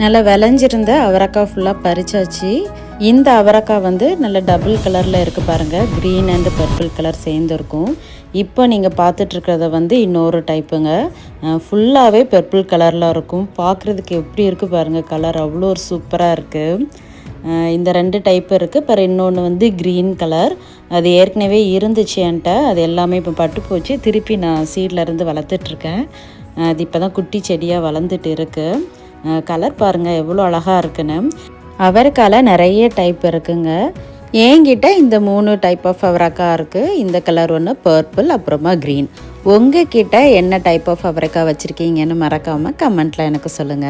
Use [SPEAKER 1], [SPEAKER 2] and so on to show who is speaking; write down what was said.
[SPEAKER 1] நல்லா விளைஞ்சிருந்த அவரைக்காய் ஃபுல்லாக பறிச்சாச்சு. இந்த அவரைக்காய் வந்து நல்ல டபுள் கலரில் இருக்குது பாருங்கள் க்ரீன் அண்ட் பர்பிள் கலர் சேர்ந்துருக்கும். இப்போ நீங்கள் பார்த்துட்ருக்கிறத வந்து இன்னொரு டைப்புங்க ஃபுல்லாகவே பர்பிள் கலரில் இருக்கும். பார்க்குறதுக்கு எப்படி இருக்குது பாருங்கள் கலர் அவ்வளோ ஒரு சூப்பராக இருக்குது இந்த ரெண்டு டைப் இருக்குது பிற இன்னொன்று வந்து க்ரீன் கலர் அது ஏற்கனவே இருந்துச்சு என்கிட்ட. அது எல்லாமே இப்போ பட்டு போச்சு. திருப்பி நான் சீட்லேருந்து வளர்த்துட்ருக்கேன். அது இப்போ தான் குட்டி செடியாக வளர்ந்துட்டு இருக்குது கலர் பாருங்கள் எவ்வளோ அழகாக இருக்குன்னு. அவரைக்கால நிறைய டைப் இருக்குங்க. என்கிட்ட இந்த மூணு டைப் ஆஃப் அவரைக்காய் இருக்குது இந்த கலர் ஒன்று பர்பிள் அப்புறமா க்ரீன் உங்கள் கிட்ட என்ன டைப் ஆஃப் அவரைக்காய் வச்சுருக்கீங்கன்னு மறக்காமல் கமெண்ட்டில் எனக்கு சொல்லுங்கள்